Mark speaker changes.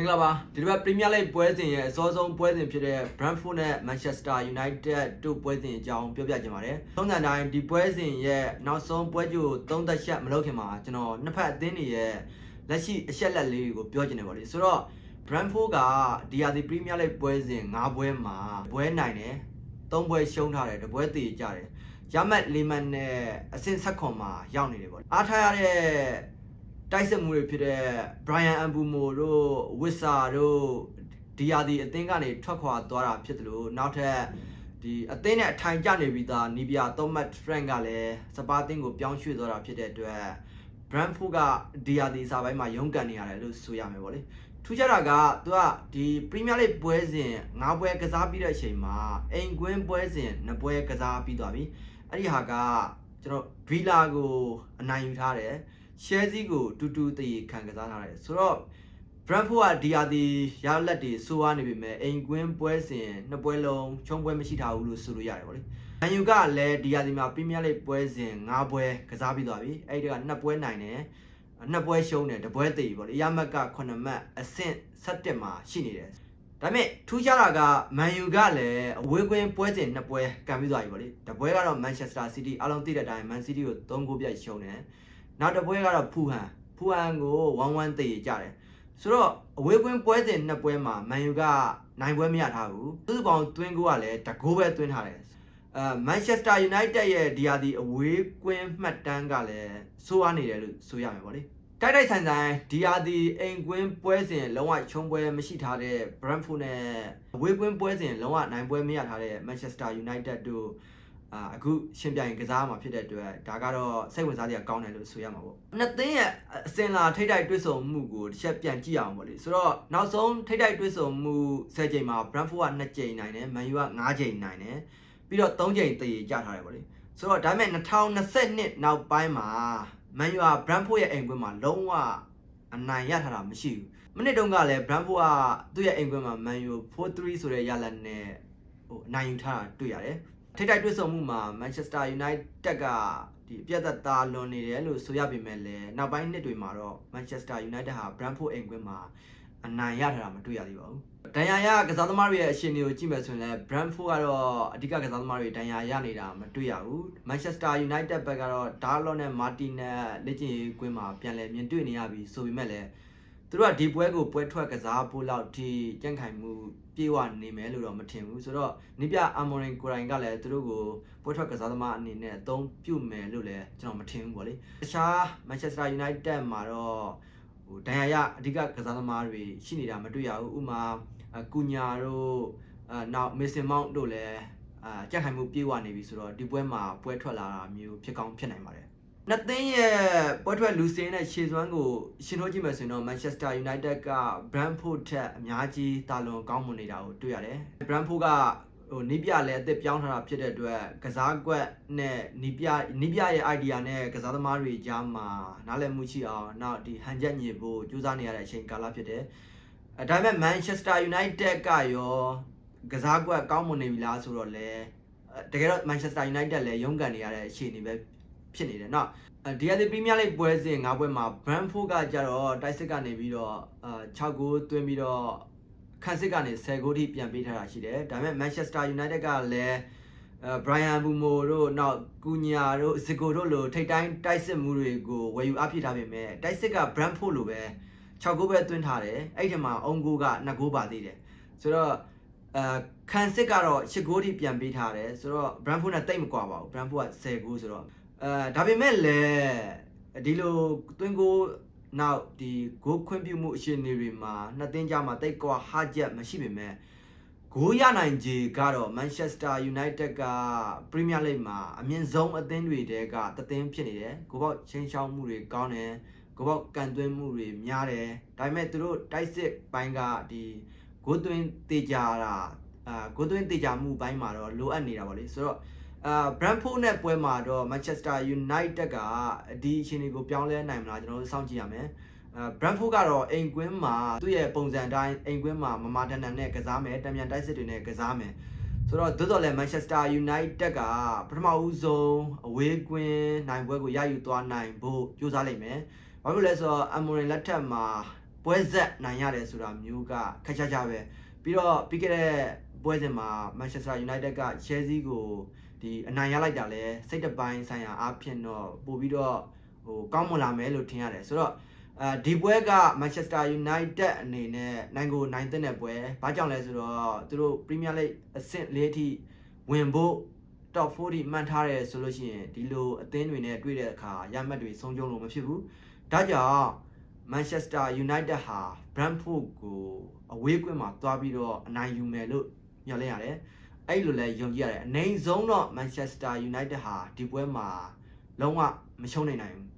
Speaker 1: မင်္ဂလာပါဒီတစ်ပတ် Premier League ပွဲစဉ်ရဲ့အစောဆုံးပွဲစဉ်ဖြစ်တဲ့ Brentford နဲ့ Manchester United တို့ပွဲစဉ်အကြောင်းပြောပြချင်ပါတယ်။သုံးသံတိုင်းဒီပွဲစဉ်ရဲ့နောက်ဆုံးပွဲကြိုသုံးသက်ချက်မလုပ်ခင်မှာကျွန်တော်နှစ်ဖက်အသင်းတွေရဲ့လက်ရှိအချက်လက်လေးတွေကိုပြောချင်တယ်ပေါ့လေ။ဆိုတော့ Brentford ကဒီဟာဒီ Premier League ပွဲစဉ်၅ပွဲမှာပွဲနိုင်တယ်။၃ပွဲရှုံးထားတယ်၊တစ်ပွဲသေကြတယ်။ရမတ်လီမန်နဲ့အဆင့်ဆက်ခွန်မှာရောက်နေတယ်ပေါ့လေ။အားထားရတဲ့ တိုက်စစ်မှုတွေဖြစ်တဲ့ Brian Ambumo တို့ Wissa တို့ဒီယာဒီအသင်းကနေထွက်ခွာသွားတာဖြစ်တယ်လို့နောက်ထပ်ဒီအသင်းနဲ့အထိုင်ကျနေပြီးသားနီးပြသောမတ် Frank ကလည်းစပါတင်းကိုပြောင်းရွှေ့သွားတာဖြစ်တဲ့အတွက် Brentford ကဒီယာဒီစာပိုင်းမှာရုန်းကန်နေရတယ်လို့ဆိုရမယ်ပေါ့လေထူးခြားတာကသူကဒီ Premier League ပွဲစဉ်၅ပွဲကစားပြီးတဲ့အချိန်မှာအိမ်ကွင်းပွဲစဉ်၂ပွဲကစားပြီးသွားပြီအဲ့ဒီဟာကကျွန်တော် Villa ကိုအနိုင်ယူထားတယ် ရှဲစီးကိုတူတူတည်ခံကစားထားတယ်ဆိုတော့ Brentford ကဒီယာဒီရလက်တွေစိုးရနေပြီမဲ့အိမ်ကွင်းပွဲစဉ်နှစ်ပွဲလုံးချုံပွဲမရှိထားဘူးလို့ဆိုလို့ရတယ်ဗောလေ။မန်ယူကလည်းဒီယာဒီမှာ Premier League ပွဲစဉ်၅ပွဲကစားပြီးသွားပြီ။အဲ့ဒီကနှစ်ပွဲနိုင်တယ်။နှစ်ပွဲရှုံးတယ်တပွဲတည်ဗောလေ။ရမတ်က9မှတ်အဆင့်17မှာရှိနေတယ်။ဒါပေမဲ့ထူးခြားတာကမန်ယူကလည်းအဝေးကွင်းပွဲစဉ်နှစ်ပွဲကန်ပြီးသွားပြီဗောလေ။တပွဲကတော့ Manchester City အားလုံးသိတဲ့အတိုင်း Man City ကို3ဂိုးပြတ်ရှုံးတယ်။ နောက်တစ်ပွဲကတော့ဖူဟန်ဖူဟန်ကို1-1တည်ကြတယ်ဆိုတော့အဝေးကွင်းပွဲစဉ်နှစ်ပွဲမှာမန်ယူကနိုင်ပွဲမရထားဘူးသူ့ပေါင်းသွင်းကိုကလည်းတကိုးပဲသွင်းထားတယ်အဲမန်ချက်စတာယူနိုက်တက်ရဲ့ဒီယာဒီအဝေးကွင်းမှတ်တမ်းကလည်းစိုးအားနေတယ်လို့ဆိုရမယ်ပေါ့လေတိုက်တိုက်ဆိုင်ဆိုင်ဒီယာဒီအိမ်ကွင်းပွဲစဉ်လုံးဝချုံပွဲမရှိထားတဲ့ Brentford နဲ့အဝေးကွင်းပွဲစဉ်လုံးဝနိုင်ပွဲမရထားတဲ့ Manchester United တို့ အာအခုရှင်ပြိုင်ကစားမှာဖြစ်တဲ့အတွက်ဒါကတော့စိတ်ဝင်စားစရာကောင်းတယ်လို့ဆိုရမှာပေါ့နှစ်သင်းရဲ့အစင်လာထိတ်တိုက်တွေ့ဆုံမှုကိုတစ်ချက်ပြန်ကြည့်အောင်ပေါ့လေဆိုတော့နောက်ဆုံးထိတ်တိုက်တွေ့ဆုံမှု10ချိန်မှာ Brentford က2ချိန်နိုင်တယ် Man U က9ချိန်နိုင်တယ်ပြီးတော့3ချိန်တည်ကြထားတယ်ပေါ့လေဆိုတော့ဒါပေမဲ့2022နောက်ပိုင်းမှာ Man U က Brentford ရဲ့အိမ်ကွင်းမှာလုံးဝအနိုင်ရထားတာမရှိဘူးမနစ်တုန်းကလည်း Brentford ကသူ့ရဲ့အိမ်ကွင်းမှာ Man U 4-3ဆိုတဲ့ရလဒ်နဲ့ဟိုအနိုင်ယူထားတာတွေ့ရတယ် ထိတ်တိုက်တွေ့ဆုံမှုမှာ Manchester United ကဒီအပြတ်သက်သားလွန်နေတယ်လို့ဆိုရပေမဲ့လည်းနောက်ပိုင်းနှစ်တွေမှာတော့ Manchester United ဟာ Brentford အိမ်ကွင်းမှာအနိုင်ရထားတာမတွေ့ရသေးပါဘူး။ဒဏ်ရာရကစားသမားတွေရဲ့အခြေအနေကိုကြည့်မယ်ဆိုရင်လည်း Brentford ကတော့အဓိကကစားသမားတွေဒဏ်ရာရနေတာမတွေ့ရဘူး။ Manchester United ဘက်ကတော့ Darlow နဲ့ Martin နဲ့လက်ကျင်ရေးကွင်းမှာပြန်လည်မြင်တွေ့နေရပြီဆိုပေမဲ့လည်း သူတို့ကဒီပွဲကိုပွဲထွက်ကစားဖို့လောက်ထိကြန့်ခိုင်မှုပြေဝနေမယ်လို့တော့မထင်ဘူးဆိုတော့နိပြအာမော်ရင်ကိုရိုင်ကလည်းသူတို့ကိုပွဲထွက်ကစားသမားအနေနဲ့အသုံးပြုမယ်လို့လည်းကျွန်တော်မထင်ဘူးပေါ့လေတခြား Manchester United မှာတော့ဟိုဒဏ်ရာရအဓိကကစားသမားတွေရှိနေတာမတွေ့ရဘူးဥမာကူညာတို့အဲနောက် Mason Mount တို့လည်းအာကြန့်ခိုင်မှုပြေဝနေပြီဆိုတော့ဒီပွဲမှာပွဲထွက်လာတာမျိုးဖြစ်ကောင်းဖြစ်နိုင်ပါတယ် နှစ်သင်းရဲ့ပွဲထွက်လူစင်းနဲ့ခြေစွမ်းကိုရှင်ထိုးကြည့်မယ်ဆိုရင်တော့ Manchester United က Brentford ထက်အများကြီးတာလွန်ကောင်းမွန်နေတာကိုတွေ့ရတယ်။ Brentford ကဟိုနီးပြလည်းအသက်ပြောင်းထားတာဖြစ်တဲ့အတွက်ကစားကွက်နဲ့နီးပြနီးပြရဲ့ idea နဲ့ကစားသမားတွေကြားမှာနားလည်မှုရှိအောင်နောက်ဒီဟန်ချက်ညစ်ဖို့ကြိုးစားနေရတဲ့အချိန်ကာလဖြစ်တယ်။အဲဒါပေမဲ့ Manchester United ကရောကစားကွက်ကောင်းမွန်နေပြီလားဆိုတော့လေတကယ်တော့ Manchester United လည်းရုန်းကန်နေရတဲ့အခြေအနေပဲ ဖြစ်နေတယ်เนาะဒီရတဲ့ပရီးမီးယားလိဂ်ပွဲစဉ်၅ပွဲမှာ Brentford ကကြတော့တိုက်စစ်ကနေပြီးတော့အာ6ဂိုးသွင်းပြီးတော့ခန်းစစ်ကနေ10ဂိုးထိပြန်ပေးထားတာရှိတယ်ဒါပေမဲ့ Manchester United ကလည်းအဲ Brian Bumo တို့နောက်ကူညာတို့ဇီကိုတို့လိုထိတ်တိုင်းတိုက်စစ်မှုတွေကိုဝယ်ယူအပြည့်ထားပေမဲ့တိုက်စစ်က Brentford လိုပဲ6ဂိုးပဲသွင်းထားတယ်အဲ့ဒီမှာအုံဂိုးက2ဂိုးပါသေးတယ်ဆိုတော့အဲခန်းစစ်ကတော့8ဂိုးထိပြန်ပေးထားတယ်ဆိုတော့ Brentford နဲ့တိတ်မကွာပါဘူး Brentford က10ဂိုးဆိုတော့ အဲဒါပေမဲ့လည်းဒီလိုသွင်းကိုနောက်ဒီဂိုးခွင့်ပြုမှုအခြေအနေတွေမှာနှစ်သင်းကြားမှာတိတ်ကွာဟာချက်မရှိပေမဲ့ဂိုးရနိုင်ခြေကတော့ Manchester United က Premier League မှာအမြင့်ဆုံးအသင်းတွေတဲကတသင်းဖြစ်နေတယ်။ကိုပေါက်ချင်းချောင်းမှုတွေကောင်းတယ်။ကိုပေါက်ကန်သွင်းမှုတွေများတယ်။ဒါပေမဲ့သူတို့တိုက်စစ်ပိုင်းကဒီဂိုးသွင်းတေချာတာအာဂိုးသွင်းတေချာမှုပိုင်းမှာတော့လိုအပ်နေတာပါလေ။ဆိုတော့ အာ Brentford နဲ့ပွဲမှာတော့ Manchester United ကဒီအခြေအနေကိုပြောင်းလဲနိုင်မလားကျွန်တော်တို့စောင့်ကြည့်ရမယ်အာ Brentford ကတော့အိမ်ကွင်းမှာသူ့ရဲ့ပုံစံတိုင်းအိမ်ကွင်းမှာမမာတန်တန်နဲ့ကစားမယ်တံမြန်တိုက်စစ်တွေနဲ့ကစားမယ်ဆိုတော့သို့တော်လည်း Manchester United ကပထမဦးဆုံးအဝေးကွင်းနိုင်ပွဲကိုရယူသွားနိုင်ဖို့ကြိုးစားလိမ့်မယ်။ဘာလို့လဲဆိုတော့ Amorim လက်ထက်မှာပွဲပွဲဆက်နိုင်ရတယ်ဆိုတာမျိုးကခက်ချာချာပဲပြီးတော့ပြီးခဲ့တဲ့ပွဲစဉ်မှာ Manchester United က Chelsea ကို ဒီအနိုင်ရလိုက်တာလဲစိတ်တပိုင်းဆိုင်ရာအားဖြင့်တော့ပို့ပြီးတော့ဟိုကောင်းမွန်လာမယ်လို့ထင်ရတယ်ဆိုတော့အဲဒီပွဲက Manchester United အနေနဲ့နိုင်ကိုနိုင်တဲ့ပွဲဘာကြောင့်လဲဆိုတော့သူတို့ Premier League အဆင့်၄အထိဝင်ဖို့ top 40မှန်ထားတယ်ဆိုလို့ရှိရင်ဒီလိုအသင်းတွေနဲ့တွေ့တဲ့အခါရမှတ်တွေဆုံးရှုံးလို့မဖြစ်ဘူးဒါကြောင့် Manchester United ဟာ Brentford ကိုအဝေးကွင်းမှာသွားပြီးတော့အနိုင်ယူမယ်လို့ညွှန်လင့်ရတယ် အဲ့လိုလဲယုံကြည်ရတယ်အနိုင်ဆုံးတော့ Manchester United ဟာဒီပွဲမှာလုံးဝမရှုံးနိုင်နိုင်ဘူး